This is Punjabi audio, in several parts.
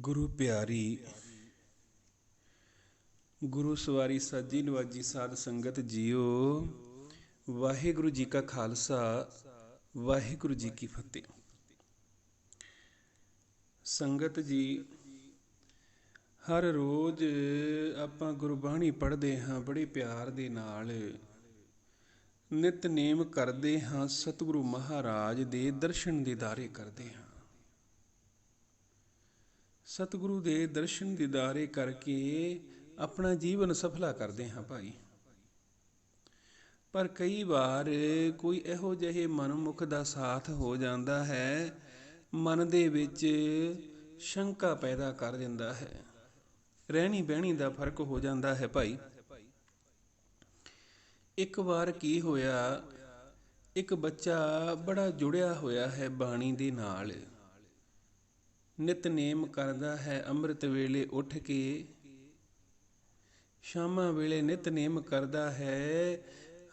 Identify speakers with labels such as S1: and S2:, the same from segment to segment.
S1: ਗੁਰੂ ਪਿਆਰੀ, ਗੁਰੂ ਸਵਾਰੀ ਸਾਜੀ ਨਵਾਜੀ ਸਾਧ ਸੰਗਤ ਜੀਓ, ਵਾਹਿਗੁਰੂ ਜੀ ਕਾ ਖਾਲਸਾ, ਵਾਹਿਗੁਰੂ ਜੀ ਕੀ ਫਤਿਹ। ਸੰਗਤ ਜੀ, ਹਰ ਰੋਜ਼ ਆਪਾਂ ਗੁਰਬਾਣੀ ਪੜ੍ਹਦੇ ਹਾਂ ਬੜੇ ਪਿਆਰ ਦੇ ਨਾਲ। ਨਿਤਨੇਮ ਕਰਦੇ ਹਾਂ ਸਤਿਗੁਰੂ ਮਹਾਰਾਜ ਦੇ ਦਰਸ਼ਨ ਦੀਦਾਰੇ ਕਰਦੇ ਹਾਂ। ਸਤਿਗੁਰੂ ਦੇ ਦਰਸ਼ਨ ਦੀਦਾਰੇ ਕਰਕੇ ਆਪਣਾ ਜੀਵਨ ਸਫਲਾ ਕਰਦੇ ਹਾਂ ਭਾਈ। ਪਰ ਕਈ ਵਾਰ ਕੋਈ ਇਹੋ ਜਿਹੇ ਮਨਮੁਖ ਦਾ ਸਾਥ ਹੋ ਜਾਂਦਾ ਹੈ, ਮਨ ਦੇ ਵਿੱਚ ਸ਼ੰਕਾ ਪੈਦਾ ਕਰ ਦਿੰਦਾ ਹੈ। ਰਹਿਣੀ ਬਹਿਣੀ ਦਾ ਫ਼ਰਕ ਹੋ ਜਾਂਦਾ ਹੈ ਭਾਈ। ਇੱਕ ਵਾਰ ਕੀ ਹੋਇਆ, ਇੱਕ ਬੱਚਾ ਬੜਾ ਜੁੜਿਆ ਹੋਇਆ ਹੈ ਬਾਣੀ ਦੇ ਨਾਲ। ਨਿਤਨੇਮ ਕਰਦਾ ਹੈ ਅੰਮ੍ਰਿਤ ਵੇਲੇ ਉੱਠ ਕੇ। ਸ਼ਾਮਾਂ ਵੇਲੇ ਨਿਤਨੇਮ ਕਰਦਾ ਹੈ,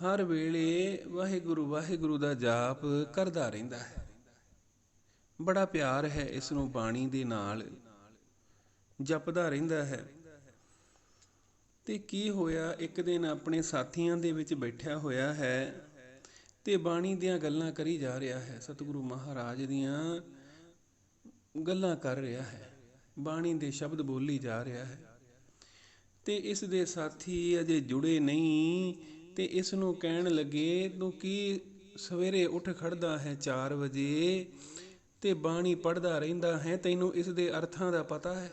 S1: ਹਰ ਵੇਲੇ ਵਾਹਿਗੁਰੂ ਵਾਹਿਗੁਰੂ ਦਾ ਜਾਪ ਕਰਦਾ ਰਹਿੰਦਾ ਹੈ। ਬੜਾ ਪਿਆਰ ਹੈ ਇਸ ਨੂੰ ਬਾਣੀ ਦੇ ਨਾਲ, ਜਪਦਾ ਰਹਿੰਦਾ ਹੈ। ਤੇ ਕੀ ਹੋਇਆ, ਇੱਕ ਦਿਨ ਆਪਣੇ ਸਾਥੀਆਂ ਦੇ ਵਿੱਚ ਬੈਠਿਆ ਹੋਇਆ ਹੈ ਤੇ ਬਾਣੀ ਦੀਆਂ ਗੱਲਾਂ ਕਰੀ ਜਾ ਰਿਹਾ ਹੈ। ਸਤਿਗੁਰੂ ਮਹਾਰਾਜ ਦੀਆਂ ਗੱਲਾਂ ਕਰ ਰਿਹਾ ਹੈ, ਬਾਣੀ ਦੇ ਸ਼ਬਦ ਬੋਲੀ ਜਾ ਰਿਹਾ ਹੈ। ਤੇ ਇਸ ਦੇ ਸਾਥੀ ਅਜੇ ਜੁੜੇ ਨਹੀਂ, ਤੇ ਇਸ ਨੂੰ ਕਹਿਣ ਲੱਗੇ, ਤੂੰ ਕੀ ਸਵੇਰੇ ਉੱਠ ਖੜਦਾ ਹੈ 4 ਵਜੇ? ਤੇ ਬਾਣੀ ਪੜਦਾ ਰਹਿੰਦਾ ਹੈ, ਤੈਨੂੰ ਇਸ ਦੇ ਅਰਥਾਂ ਦਾ ਪਤਾ ਹੈ?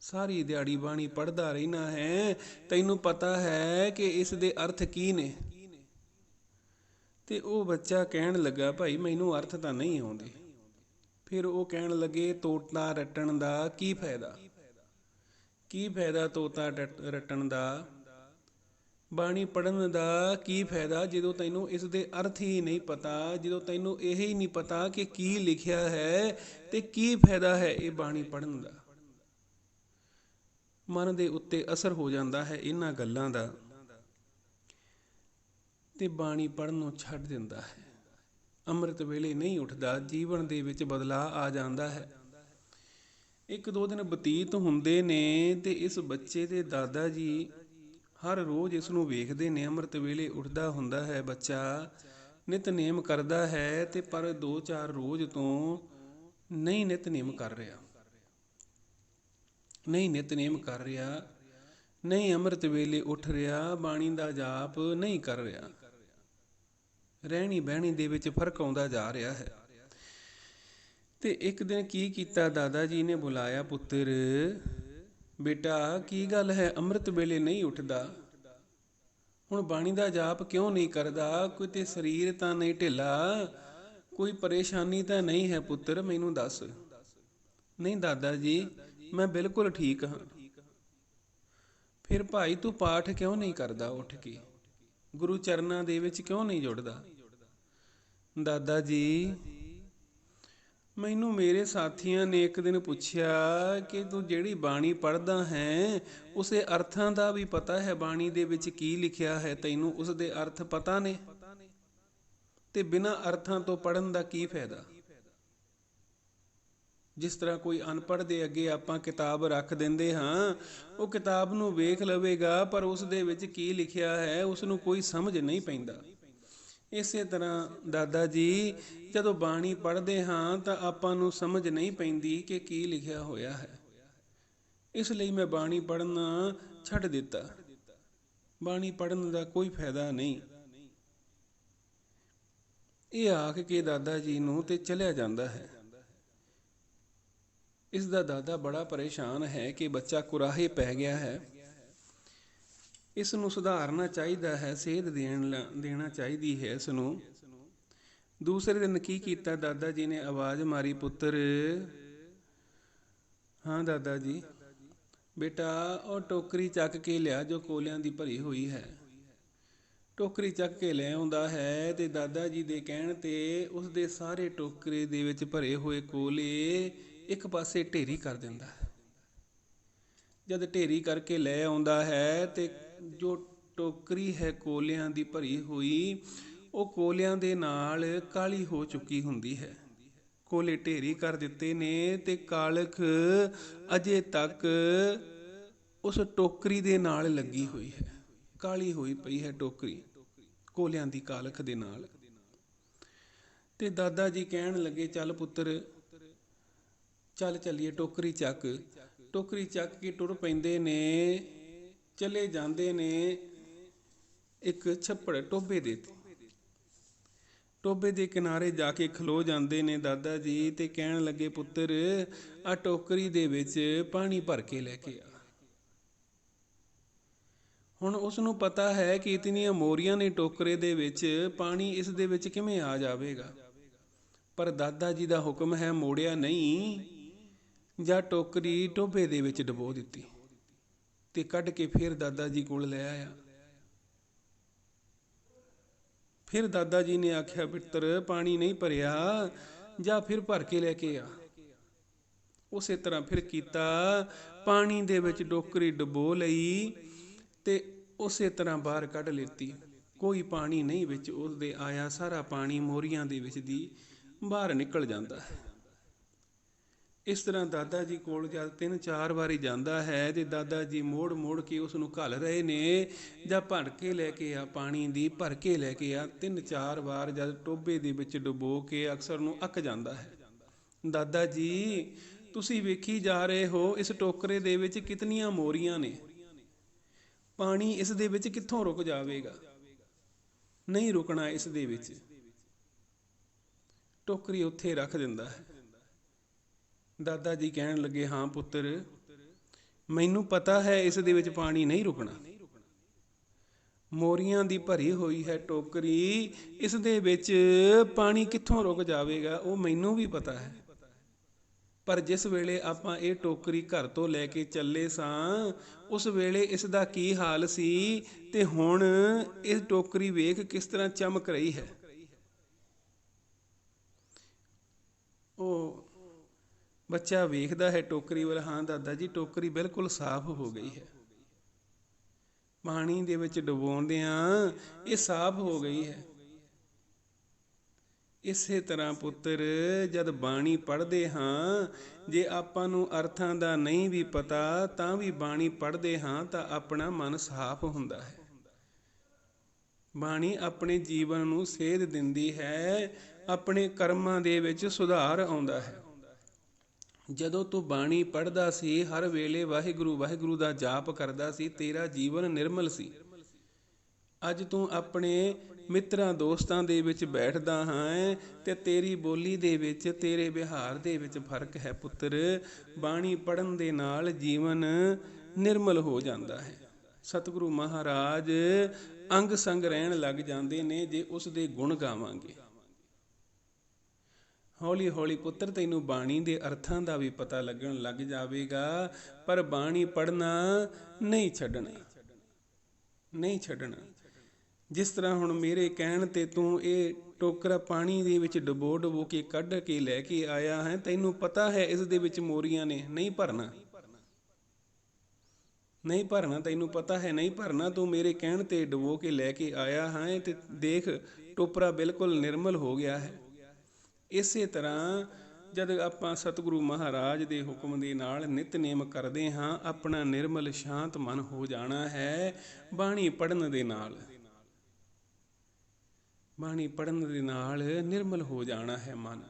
S1: ਸਾਰੀ ਦਿਹਾੜੀ ਬਾਣੀ ਪੜਦਾ ਰਹਿਣਾ ਹੈ, ਤੈਨੂੰ ਪਤਾ ਹੈ ਕਿ ਇਸ ਦੇ ਅਰਥ ਕੀ ਨੇ। ਤੇ ਉਹ ਬੱਚਾ ਕਹਿਣ ਲੱਗਾ, ਭਾਈ, ਮੈਨੂੰ ਅਰਥ ਤਾਂ ਨਹੀਂ ਆਉਂਦੇ। ਫਿਰ ਉਹ ਕਹਿਣ ਲੱਗੇ, ਤੋਤਾ ਰਟਣ ਦਾ ਕੀ ਫਾਇਦਾ? ਕੀ ਫਾਇਦਾ ਤੋਤਾ ਰਟਣ ਦਾ? ਬਾਣੀ ਪੜਨ ਦਾ ਕੀ ਫਾਇਦਾ ਜਦੋਂ ਤੈਨੂੰ ਇਸ ਦੇ ਅਰਥ ਹੀ ਨਹੀਂ ਪਤਾ, ਜਦੋਂ ਤੈਨੂੰ ਇਹ ਹੀ ਨਹੀਂ ਪਤਾ ਕਿ ਕੀ ਲਿਖਿਆ ਹੈ ਤੇ ਕੀ ਫਾਇਦਾ ਹੈ ਇਹ ਬਾਣੀ ਪੜਨ ਦਾ? ਮਨ ਦੇ ਉੱਤੇ ਅਸਰ ਹੋ ਜਾਂਦਾ ਹੈ ਇਹਨਾਂ ਗੱਲਾਂ ਦਾ ਤੇ ਬਾਣੀ ਪੜਨ ਨੂੰ ਛੱਡ ਦਿੰਦਾ ਹੈ। ਅੰਮ੍ਰਿਤ ਵੇਲੇ ਨਹੀਂ ਉੱਠਦਾ, ਜੀਵਨ ਦੇ ਵਿੱਚ ਬਦਲਾਅ ਆ ਜਾਂਦਾ ਹੈ। ਇੱਕ ਦੋ ਦਿਨ ਬਤੀਤ ਹੁੰਦੇ ਨੇ ਤੇ ਇਸ ਬੱਚੇ ਦੇ ਦਾਦਾ ਜੀ ਹਰ ਰੋਜ਼ ਇਸ ਨੂੰ ਵੇਖਦੇ ਨੇ, ਅੰਮ੍ਰਿਤ ਵੇਲੇ ਉੱਠਦਾ ਹੁੰਦਾ ਹੈ, ਬੱਚਾ ਨਿਤਨੇਮ ਕਰਦਾ ਹੈ ਤੇ ਪਰ 2-4 ਰੋਜ਼ ਤੋਂ ਨਹੀਂ ਨਿਤਨੇਮ ਕਰ ਰਿਹਾ। ਨਹੀਂ ਨਿਤਨੇਮ ਕਰ ਰਿਹਾ, ਨਹੀਂ ਅੰਮ੍ਰਿਤ ਵੇਲੇ ਉੱਠ ਰਿਹਾ, ਬਾਣੀ ਦਾ ਜਾਪ ਨਹੀਂ ਕਰ ਰਿਹਾ। ਰਹਿਣੀ ਬਹਿਣੀ ਦੇ ਵਿੱਚ ਫ਼ਰਕ ਆਉਂਦਾ ਜਾ ਰਿਹਾ ਹੈ। ਤੇ ਇੱਕ ਦਿਨ ਕੀ ਕੀਤਾ ਦਾਦਾ ਜੀ ਨੇ ਬੁਲਾਇਆ, ਪੁੱਤਰ, ਬੇਟਾ, ਕੀ ਗੱਲ ਹੈ? ਅੰਮ੍ਰਿਤ ਵੇਲੇ ਨਹੀਂ ਉੱਠਦਾ। ਹੁਣ ਬਾਣੀ ਦਾ ਜਾਪ ਕਿਉਂ ਨਹੀਂ ਕਰਦਾ? ਕੋਈ ਤੇ ਸਰੀਰ ਤਾਂ ਨਹੀਂ ਢਿੱਲਾ। ਕੋਈ ਪਰੇਸ਼ਾਨੀ ਤਾਂ ਨਹੀਂ ਹੈ, ਪੁੱਤਰ, ਮੈਨੂੰ ਦੱਸ। ਨਹੀਂ ਦਾਦਾ ਜੀ, ਮੈਂ ਬਿਲਕੁਲ ਠੀਕ ਹਾਂ। ਫਿਰ ਭਾਈ ਤੂੰ ਪਾਠ ਕਿਉਂ ਨਹੀਂ ਕਰਦਾ ਉੱਠ ਕੇ? ਗੁਰੂ ਚਰਨਾਂ ਦੇ ਵਿੱਚ ਕਿਉਂ ਨਹੀਂ ਜੁੜਦਾ? ਦਾਦਾ ਜੀ, ਮੈਨੂੰ ਮੇਰੇ ਸਾਥੀਆਂ ਨੇ ਇੱਕ ਦਿਨ ਪੁੱਛਿਆ ਕਿ ਤੂੰ ਜਿਹੜੀ ਬਾਣੀ ਪੜ੍ਹਦਾ ਹੈ, ਉਸੇ ਅਰਥਾਂ ਦਾ ਵੀ ਪਤਾ ਹੈ, ਬਾਣੀ ਦੇ ਵਿੱਚ ਕੀ ਲਿਖਿਆ ਹੈ, ਤੈਨੂੰ ਉਸ ਦੇ ਅਰਥ ਪਤਾ ਨੇ? ਤੇ ਬਿਨਾਂ ਅਰਥਾਂ ਤੋਂ ਪੜਨ ਦਾ ਕੀ ਫਾਇਦਾ? ਜਿਸ ਤਰ੍ਹਾਂ ਕੋਈ ਅਨਪੜ੍ਹ ਦੇ ਅੱਗੇ ਆਪਾਂ ਕਿਤਾਬ ਰੱਖ ਦਿੰਦੇ ਹਾਂ, ਉਹ ਕਿਤਾਬ ਨੂੰ ਵੇਖ ਲਵੇਗਾ, ਪਰ ਉਸ ਦੇ ਵਿੱਚ ਕੀ ਲਿਖਿਆ ਹੈ, ਉਸ ਨੂੰ ਕੋਈ ਸਮਝ ਨਹੀਂ ਪੈਂਦਾ। ਇਸੇ ਤਰ੍ਹਾਂ ਦਾਦਾ ਜੀ, ਜਦੋਂ ਬਾਣੀ ਪੜ੍ਹਦੇ ਹਾਂ, ਤਾਂ ਆਪਾਂ ਨੂੰ ਸਮਝ ਨਹੀਂ ਪੈਂਦੀ ਕਿ ਕੀ ਲਿਖਿਆ ਹੋਇਆ ਹੈ। ਇਸ ਲਈ ਮੈਂ ਬਾਣੀ ਪੜ੍ਹਨਾ ਛੱਡ ਦਿੱਤਾ। ਬਾਣੀ ਪੜ੍ਹਨ ਦਾ ਕੋਈ ਫਾਇਦਾ ਨਹੀਂ। ਇਹ ਆਖ ਕੇ ਦਾਦਾ ਜੀ ਨੂੰ ਤੇ ਚਲਿਆ ਜਾਂਦਾ ਹੈ। ਇਸ ਦਾ ਦਾਦਾ ਬੜਾ ਪਰੇਸ਼ਾਨ ਹੈ ਕਿ ਬੱਚਾ ਕੁਰਾਹੇ ਪੈ ਗਿਆ ਹੈ। ਇਸ ਨੂੰ ਸੁਧਾਰਨਾ ਚਾਹੀਦਾ ਹੈ, ਸੇਧ ਦੇਣ ਦੇਣਾ ਚਾਹੀਦੀ ਹੈ ਇਸ ਨੂੰ ਦੂਸਰੇ ਦਿਨ ਕੀ ਕੀਤਾ ਦਾਦਾ ਜੀ ਨੇ? ਆਵਾਜ਼ ਮਾਰੀ, ਪੁੱਤਰ। ਹਾਂ ਦਾਦਾ ਜੀ। ਬੇਟਾ, ਉਹ ਟੋਕਰੀ ਚੱਕ ਕੇ ਲਿਆ ਜੋ ਕੋਲਿਆਂ ਦੀ ਭਰੀ ਹੋਈ ਹੈ। ਟੋਕਰੀ ਚੱਕ ਕੇ ਲੈ ਆਉਂਦਾ ਹੈ ਤੇ ਦਾਦਾ ਜੀ ਦੇ ਕਹਿਣ ਤੇ ਉਸ ਦੇ ਸਾਰੇ ਟੋਕਰੇ ਦੇ ਵਿੱਚ ਭਰੇ ਹੋਏ ਕੋਲੇ ਇੱਕ ਪਾਸੇ ਢੇਰੀ ਕਰ ਦਿੰਦਾ ਜਦ ਢੇਰੀ ਕਰਕੇ ਲੈ ਆਉਂਦਾ ਹੈ ਤੇ ਜੋ ਟੋਕਰੀ ਹੈ ਕੋਲਿਆਂ ਦੀ ਭਰੀ ਹੋਈ, ਉਹ ਕੋਲਿਆਂ ਦੇ ਨਾਲ ਕਾਲੀ ਹੋ ਚੁੱਕੀ ਹੁੰਦੀ ਹੈ। ਕੋਲੇ ਢੇਰੀ ਕਰ ਦਿੱਤੇ ਨੇ ਤੇ ਕਾਲਖ ਅਜੇ ਤੱਕ ਉਸ ਟੋਕਰੀ ਦੇ ਨਾਲ ਲੱਗੀ ਹੋਈ ਹੈ। ਕਾਲੀ ਹੋਈ ਪਈ ਹੈ ਟੋਕਰੀ ਕੋਲਿਆਂ ਦੀ ਕਾਲਖ ਦੇ ਨਾਲ। ਤੇ ਦਾਦਾ ਜੀ ਕਹਿਣ ਲੱਗੇ, ਚੱਲ ਪੁੱਤਰ ਚੱਲ ਚੱਲੀਏ ਟੋਕਰੀ ਚੱਕ। ਟੋਕਰੀ ਚੱਕ ਕੇ ਟੁਰ ਪੈਂਦੇ ਨੇ, ਚਲੇ ਜਾਂਦੇ ਨੇ ਇੱਕ ਛੱਪੜ ਟੋਬੇ ਦੇ ਤੇ। ਟੋਬੇ ਦੇ ਕਿਨਾਰੇ ਜਾ ਕੇ ਖਲੋ ਜਾਂਦੇ ਨੇ ਦਾਦਾ ਜੀ ਤੇ ਕਹਿਣ ਲੱਗੇ, ਪੁੱਤਰ ਆ ਟੋਕਰੀ ਦੇ ਵਿੱਚ ਪਾਣੀ ਭਰ ਕੇ ਲੈ ਕੇ ਆ। ਹੁਣ ਉਸ ਨੂੰ ਪਤਾ ਹੈ ਕਿ ਇਤਨੀਆਂ ਮੋਰੀਆਂ ਨੇ ਟੋਕਰੇ ਦੇ ਵਿੱਚ, ਪਾਣੀ ਇਸ ਦੇ ਵਿੱਚ ਕਿਵੇਂ ਆ ਜਾਵੇਗਾ। ਪਰ ਦਾਦਾ ਜੀ ਦਾ ਹੁਕਮ ਹੈ, ਮੋੜਿਆ ਨਹੀਂ। ਜਾਂ ਟੋਕਰੀ ਟੋਭੇ ਦੇ ਵਿੱਚ ਡਬੋ ਦਿੱਤੀ ਤੇ ਕੱਢ ਕੇ ਫਿਰ ਦਾਦਾ ਜੀ ਕੋਲ ਲੈ ਆਇਆ। ਫਿਰ ਦਾਦਾ ਜੀ ਨੇ ਆਖਿਆ ਬਿੱਤਰ ਪਾਣੀ ਨਹੀਂ ਭਰਿਆ, ਜਾਂ ਫਿਰ ਭਰ ਕੇ ਲੈ ਕੇ ਆ। ਉਸੇ ਤਰ੍ਹਾਂ ਫਿਰ ਕੀਤਾ, ਪਾਣੀ ਦੇ ਵਿੱਚ ਟੋਕਰੀ ਡਬੋ ਲਈ ਤੇ ਉਸੇ ਤਰ੍ਹਾਂ ਬਾਹਰ ਕੱਢ ਲਿੱਤੀ। ਕੋਈ ਪਾਣੀ ਨਹੀਂ ਵਿੱਚ ਉਸ ਦੇ ਆਇਆ, ਸਾਰਾ ਪਾਣੀ ਮੋਰੀਆਂ ਦੇ ਵਿੱਚ ਦੀ ਬਾਹਰ ਨਿਕਲ ਜਾਂਦਾ ਹੈ। ਇਸ ਤਰ੍ਹਾਂ ਦਾਦਾ ਜੀ ਕੋਲ ਜਦ ਤਿੰਨ ਚਾਰ ਵਾਰੀ ਜਾਂਦਾ ਹੈ ਤੇ ਦਾਦਾ ਜੀ ਮੋੜ ਮੋੜ ਕੇ ਉਸ ਨੂੰ ਘੱਲ ਰਹੇ ਨੇ, ਜਾਂ ਭਰ ਕੇ ਲੈ ਕੇ ਆ, ਪਾਣੀ ਦੀ ਭਰ ਕੇ ਲੈ ਕੇ ਆ, ਤਿੰਨ ਚਾਰ ਵਾਰ ਜਦ ਟੋਬੇ ਦੇ ਵਿੱਚ ਡੁਬੋ ਕੇ ਅਕਸਰ ਨੂੰ ਅੱਕ ਜਾਂਦਾ ਹੈ। ਦਾਦਾ ਜੀ, ਤੁਸੀਂ ਵੇਖੀ ਜਾ ਰਹੇ ਹੋ, ਇਸ ਟੋਕਰੇ ਦੇ ਵਿੱਚ ਕਿਤਨੀਆਂ ਮੋਰੀਆਂ ਨੇ। ਪਾਣੀ ਇਸ ਦੇ ਵਿੱਚ ਕਿੱਥੋਂ ਰੁਕ ਜਾਵੇਗਾ? ਨਹੀਂ ਰੁਕਣਾ ਇਸ ਦੇ ਵਿੱਚ। ਟੋਕਰੀ ਉੱਥੇ ਰੱਖ ਦਿੰਦਾ ਹੈ। ਦਾਦਾ ਜੀ ਕਹਿਣ ਲੱਗੇ, ਹਾਂ ਪੁੱਤਰ, ਮੈਨੂੰ ਪਤਾ ਹੈ ਇਸ ਦੇ ਵਿੱਚ ਪਾਣੀ ਨਹੀਂ ਰੁਕਣਾ। ਮੋਰੀਆਂ ਦੀ ਭਰੀ ਹੋਈ ਹੈ ਟੋਕਰੀ, ਇਸ ਦੇ ਵਿੱਚ ਪਾਣੀ ਕਿੱਥੋਂ ਰੁਕ ਜਾਵੇਗਾ, ਉਹ ਮੈਨੂੰ ਵੀ ਪਤਾ ਹੈ। ਪਰ ਜਿਸ ਵੇਲੇ ਆਪਾਂ ਇਹ ਟੋਕਰੀ ਘਰ ਤੋਂ ਲੈ ਕੇ ਚੱਲੇ ਸਾਂ, ਉਸ ਵੇਲੇ ਇਸ ਦਾ ਕੀ ਹਾਲ ਸੀ ਤੇ ਹੁਣ ਇਹ ਟੋਕਰੀ ਵੇਖ ਕਿਸ ਤਰ੍ਹਾਂ ਚਮਕ ਰਹੀ ਹੈ? ਉਹ ਬੱਚਾ ਵੇਖਦਾ ਹੈ ਟੋਕਰੀ ਵੱਲ, ਹਾਂ ਦਾਦਾ ਜੀ, ਟੋਕਰੀ ਬਿਲਕੁਲ ਸਾਫ਼ ਹੋ ਗਈ ਹੈ। ਪਾਣੀ ਦੇ ਵਿੱਚ ਡੁਬੋਂਦਿਆਂ ਇਹ ਸਾਫ਼ ਹੋ ਗਈ ਹੈ। ਇਸੇ ਤਰ੍ਹਾਂ ਪੁੱਤਰ, ਜਦ ਬਾਣੀ ਪੜ੍ਹਦੇ ਹਾਂ, ਜੇ ਆਪਾਂ ਨੂੰ ਅਰਥਾਂ ਦਾ ਨਹੀਂ ਵੀ ਪਤਾ, ਤਾਂ ਵੀ ਬਾਣੀ ਪੜ੍ਹਦੇ ਹਾਂ, ਤਾਂ ਆਪਣਾ ਮਨ ਸਾਫ਼ ਹੁੰਦਾ ਹੈ। ਬਾਣੀ ਆਪਣੇ ਜੀਵਨ ਨੂੰ ਸੇਧ ਦਿੰਦੀ ਹੈ, ਆਪਣੇ ਕਰਮਾਂ ਦੇ ਵਿੱਚ ਸੁਧਾਰ ਆਉਂਦਾ ਹੈ। ਜਦੋਂ ਤੂੰ ਬਾਣੀ ਪੜ੍ਹਦਾ ਸੀ, ਹਰ ਵੇਲੇ ਵਾਹਿਗੁਰੂ ਵਾਹਿਗੁਰੂ ਦਾ ਜਾਪ ਕਰਦਾ ਸੀ, ਤੇਰਾ ਜੀਵਨ ਨਿਰਮਲ ਸੀ। ਅੱਜ ਤੂੰ ਆਪਣੇ ਮਿੱਤਰਾਂ, ਦੋਸਤਾਂ ਦੇ ਵਿੱਚ ਬੈਠਦਾ ਹਾਂ ਤੇ ਤੇਰੀ ਬੋਲੀ ਦੇ ਵਿੱਚ, ਤੇਰੇ ਵਿਹਾਰ ਦੇ ਵਿੱਚ ਫ਼ਰਕ ਹੈ ਪੁੱਤਰ। ਬਾਣੀ ਪੜਨ ਦੇ ਨਾਲ ਜੀਵਨ ਨਿਰਮਲ ਹੋ ਜਾਂਦਾ ਹੈ। ਸਤਿਗੁਰੂ ਮਹਾਰਾਜ ਅੰਗ ਸੰਗ ਰਹਿਣ ਲੱਗ ਜਾਂਦੇ ਨੇ ਜੇ ਉਸ ਦੇ ਗੁਣ ਗਾਵਾਂਗੇ। ਹੌਲੀ ਹੌਲੀ ਪੁੱਤਰ, ਤੈਨੂੰ ਬਾਣੀ ਦੇ ਅਰਥਾਂ ਦਾ ਵੀ ਪਤਾ ਲੱਗਣ ਲੱਗ ਜਾਵੇਗਾ, ਪਰ ਬਾਣੀ ਪੜਨਾ ਨਹੀਂ ਛੱਡਣਾ। ਨਹੀਂ ਛੱਡਣਾ। ਜਿਸ ਤਰ੍ਹਾਂ ਹੁਣ ਮੇਰੇ ਕਹਿਣ ਤੇ ਤੂੰ ਇਹ ਟੋਕਰਾ ਪਾਣੀ ਦੇ ਵਿੱਚ ਡਬੋ ਡਬੋ ਕੇ ਕੱਢ ਕੇ ਲੈ ਕੇ ਆਇਆ ਹੈ, ਤੈਨੂੰ ਪਤਾ ਹੈ ਇਸ ਦੇ ਵਿੱਚ ਮੋਰੀਆਂ ਨੇ ਨਹੀਂ ਭਰਨਾ। ਨਹੀਂ ਭਰਨਾ, ਤੈਨੂੰ ਪਤਾ ਹੈ ਨਹੀਂ ਭਰਨਾ, ਤੂੰ ਮੇਰੇ ਕਹਿਣ ਤੇ ਡਬੋ ਕੇ ਲੈ ਕੇ ਆਇਆ ਹੈ ਤੇ ਦੇਖ, ਟੋਪਰਾ ਬਿਲਕੁਲ ਨਿਰਮਲ ਹੋ ਗਿਆ ਹੈ। ਇਸੇ ਤਰ੍ਹਾਂ ਜਦ ਆਪਾਂ ਸਤਿਗੁਰੂ ਮਹਾਰਾਜ ਦੇ ਹੁਕਮ ਦੇ ਨਾਲ ਨਿਤਨੇਮ ਕਰਦੇ ਹਾਂ, ਆਪਣਾ ਨਿਰਮਲ ਸ਼ਾਂਤ ਮਨ ਹੋ ਜਾਣਾ ਹੈ ਬਾਣੀ ਪੜਨ ਦੇ ਨਾਲ। ਬਾਣੀ ਪੜਨ ਦੇ ਨਾਲ ਨਿਰਮਲ ਹੋ ਜਾਣਾ ਹੈ ਮਨ।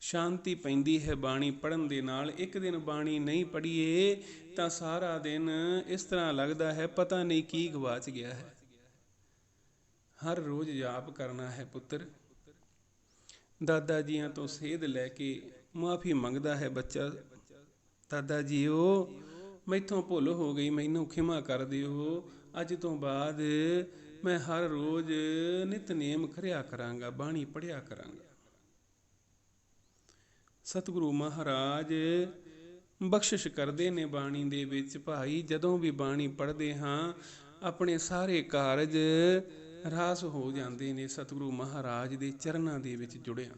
S1: ਸ਼ਾਂਤੀ ਪੈਂਦੀ ਹੈ ਬਾਣੀ ਪੜਨ ਦੇ ਨਾਲ। ਇੱਕ ਦਿਨ ਬਾਣੀ ਨਹੀਂ ਪੜੀਏ ਤਾਂ ਸਾਰਾ ਦਿਨ ਇਸ ਤਰ੍ਹਾਂ ਲੱਗਦਾ ਹੈ, ਪਤਾ ਨਹੀਂ ਕੀ ਗਵਾਚ ਗਿਆ ਹੈ। ਹਰ ਰੋਜ਼ ਜਾਪ ਕਰਨਾ ਹੈ ਪੁੱਤਰ। ਦਾਦਾ ਜੀਆਂ ਤੋਂ ਸੇਧ ਲੈ ਕੇ ਮਾਫੀ ਮੰਗਦਾ ਹੈ ਬੱਚਾ। ਦਾਦਾ ਜੀਓ ਮੈਥੋਂ ਭੁੱਲ ਹੋ ਗਈ, ਮੈਨੂੰ ਖਿਮਾ ਕਰ ਦਿਓ। ਅੱਜ ਤੋਂ ਬਾਅਦ ਮੈਂ ਹਰ ਰੋਜ਼ ਨਿਤਨੇਮ ਕਰਿਆ ਕਰਾਂਗਾ, ਬਾਣੀ ਪੜਿਆ ਕਰਾਂਗਾ। ਸਤਿਗੁਰੂ ਮਹਾਰਾਜ, ਬਖਸ਼ਿਸ਼ ਕਰਦੇ ਨੇ ਬਾਣੀ ਦੇ ਵਿੱਚ। ਭਾਈ, ਜਦੋਂ ਵੀ ਬਾਣੀ ਪੜ੍ਹਦੇ ਹਾਂ, ਆਪਣੇ ਸਾਰੇ ਕਾਰਜ ਰਾਸ ਹੋ ਜਾਂਦੇ ਨੇ ਸਤਿਗੁਰੂ ਮਹਾਰਾਜ ਦੇ ਚਰਨਾਂ ਦੇ ਵਿੱਚ ਜੁੜਿਆ।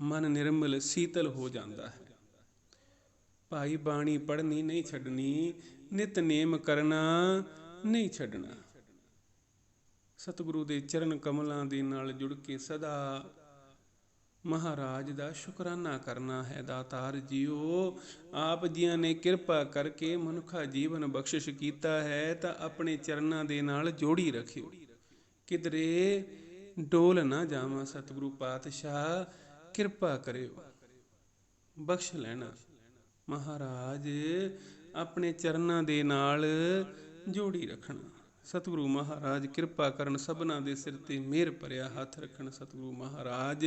S1: ਮਨ ਨਿਰਮਲ ਸੀਤਲ ਹੋ ਜਾਂਦਾ ਹੈ। ਭਾਈ ਬਾਣੀ ਪੜ੍ਹਨੀ ਨਹੀਂ ਛੱਡਣੀ ਨਿਤਨੇਮ ਕਰਨਾ ਨਹੀਂ ਛੱਡਣਾ। ਸਤਿਗੁਰੂ ਦੇ ਚਰਨ ਕਮਲਾਂ ਦੇ ਨਾਲ ਜੁੜ ਕੇ ਸਦਾ ਮਹਾਰਾਜ ਦਾ ਸ਼ੁਕਰਾਨਾ ਕਰਨਾ ਹੈ। ਦਾਤਾਰ ਜੀਓ, ਆਪ ਜੀਆਂ ਨੇ ਕਿਰਪਾ ਕਰਕੇ ਮਨੁੱਖਾ ਜੀਵਨ ਬਖਸ਼ਿਸ਼ ਕੀਤਾ ਹੈ ਤਾਂ ਆਪਣੇ ਚਰਨਾਂ ਦੇ ਨਾਲ ਜੋੜੀ ਰੱਖਿਓ। ਕਿਧਰੇ ਡੋਲ ਨਾ ਜਾਵਾਂ ਸਤਿਗੁਰੂ ਪਾਤਸ਼ਾਹ, ਕਿਰਪਾ ਕਰਿਓ। ਬਖਸ਼ ਲੈਣਾ। ਮਹਾਰਾਜ ਆਪਣੇ ਚਰਨਾਂ ਦੇ ਨਾਲ ਜੋੜੀ ਰੱਖਣਾ। ਸਤਿਗੁਰੂ ਮਹਾਰਾਜ, ਕਿਰਪਾ ਕਰਨ ਸਭਨਾ ਦੇ ਸਿਰ ਤੇ ਮਿਹਰ ਭਰਿਆ ਹੱਥ ਰੱਖਣ। ਸਤਿਗੁਰੂ ਮਹਾਰਾਜ,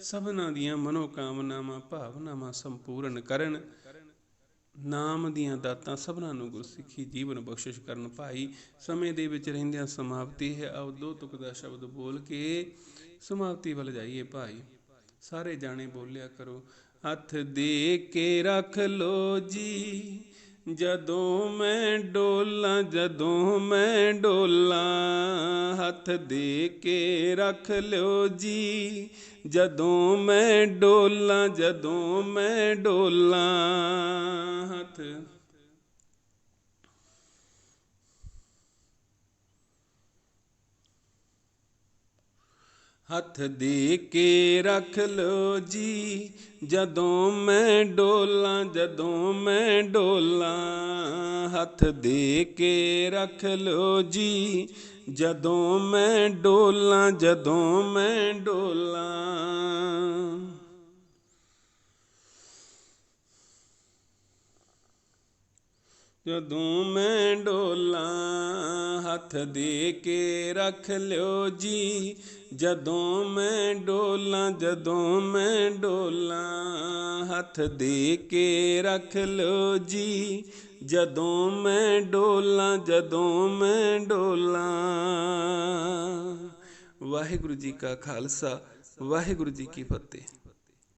S1: ਸਭਨਾ ਦੀਆਂ ਮਨੋ ਕਾਮਨਾਵਾਂ ਭਾਵਨਾਵਾਂ ਸੰਪੂਰਨ ਕਰਨ। ਨਾਮ ਦੀਆਂ ਦਾਤਾਂ ਸਭਨਾਂ ਨੂੰ ਗੁਰਸਿੱਖੀ ਜੀਵਨ ਬਖਸ਼ਿਸ਼ ਕਰਨ ਭਾਈ। ਸਮੇਂ ਦੇ ਵਿੱਚ ਰਹਿੰਦਿਆਂ ਸਮਾਪਤੀ ਹੈ। ਆਓ ਦੋ ਤੁਕ ਦਾ ਸ਼ਬਦ ਬੋਲ ਕੇ ਸਮਾਪਤੀ ਵੱਲ ਜਾਈਏ ਭਾਈ। ਸਾਰੇ ਜਾਣੇ ਬੋਲਿਆ ਕਰੋ, ਹੱਥ ਦੇ ਕੇ ਰੱਖ ਲੋ ਜੀ। ਜਦੋਂ ਮੈਂ ਡੋਲਾਂ, ਜਦੋਂ ਮੈਂ ਡੋਲਾਂ, ਹੱਥ ਦੇ ਕੇ ਰੱਖ ਲਿਓ ਜੀ। ਜਦੋਂ ਮੈਂ ਡੋਲਾਂ, ਜਦੋਂ ਮੈਂ ਡੋਲਾਂ, ਹੱਥ ਹੱਥ ਦੇ ਕੇ ਰੱਖ ਲੋ ਜੀ। ਜਦੋਂ ਮੈਂ ਡੋਲਾਂ, ਜਦੋਂ ਮੈਂ ਡੋਲਾਂ, ਹੱਥ ਦੇ ਕੇ ਰੱਖ ਲੋ ਜੀ। ਜਦੋਂ ਮੈਂ ਡੋਲਾਂ, ਜਦੋਂ ਮੈਂ ਡੋਲਾਂ। ਜਦੋਂ ਮੈਂ ਡੋਲਾਂ ਹੱਥ ਦੇ ਕੇ ਰੱਖ ਲਿਓ ਜੀ, ਜਦੋਂ ਮੈਂ ਡੋਲਾਂ, ਜਦੋਂ ਮੈਂ ਡੋਲਾਂ ਹੱਥ ਦੇ ਕੇ ਰੱਖ ਲਿਓ ਜੀ, ਜਦੋਂ ਮੈਂ ਡੋਲਾਂ, ਜਦੋਂ ਮੈਂ ਡੋਲਾਂ। ਵਾਹਿਗੁਰੂ ਜੀ ਕਾ ਖਾਲਸਾ, ਵਾਹਿਗੁਰੂ ਜੀ ਕੀ ਫਤਿਹ।